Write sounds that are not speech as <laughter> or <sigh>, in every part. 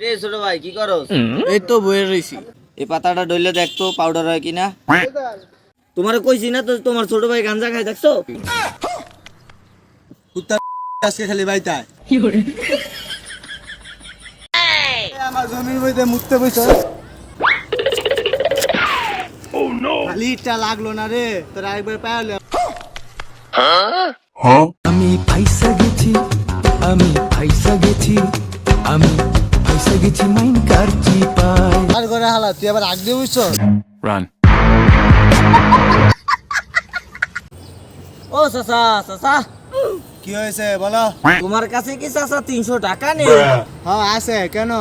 কিরে ছোট ভাই কি করস? এই তো বইয়ে রইছি। এই পাতাটা ডইলে দেখতো পাউডার হয় কিনা। তোমারে কইছি না তো তোমার ছোট ভাই গাঞ্জা খাই দেখছ? কুত্তা <laughs> আজকে খালি বাইতায় আমার জমির মধ্যে মুততে বইছ। লাগল না রে তোর আরেকবার পাইলে আমি ফাইসা তুই আবার আগ দিয়ে বুঝছ রান ও চাচা চাচা। কি হয়েছে বলো? তোমার কাছে কি চাচা তিনশো টাকা নেই? হ্যাঁ। আছে কেন?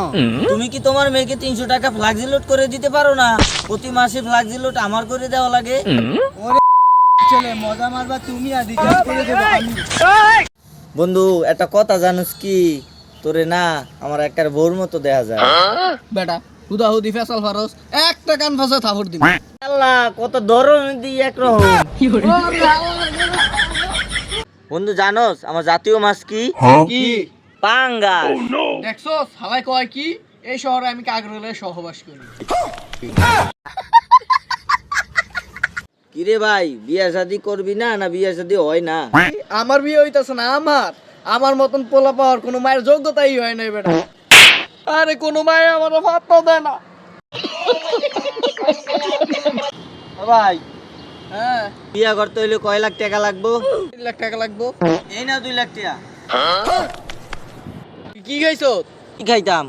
তুমি কি তোমার মেয়েকে তিনশো টাকা ফ্লাক্সিলোড করে দিতে পারো না? প্রতি মাসে ফ্লাক্সিলোড আমার করে দেওয়া লাগে। ছেলে মজা মারবা তুমি আর রিচার্জ করে দেবো বন্ধু একটা কথা জানোস কি? তোরে না আমার একটা বউর মতো দেখা যায়। বেটা হুদা হুদি ফেসাল ফারস একটা কান ফাঁসা থাপড় দিবি আল্লাহ কত ধরনের দিই একরকম। বন্ধু জানোস আমার জাতীয় মাছ কি? কি? পাঙ্গাস দেখছ হালাই কয় কি? এই শহরে আমি কাগরলে সহবাস করি। কিরে ভাই বিয়া শাদি করবি না না বিয়া শাদি হয় না? আমার বিয়ে হইতাছে না আমার। আমার মতন পোলা পাওয়ার কোনো মায়ের যোগ্যতাই হয় নাই বেটা। আরে কোনো মায়ে আমার ভাতটাও দেয় না। ভাই হ্যাঁ। বিয়া করতে হইলে কয় লাখ টাকা লাগবো? তিন লাখ টাকা লাগবো। এই না দুই লাখ টাকা। কি খাইছো? কি খাইতাম?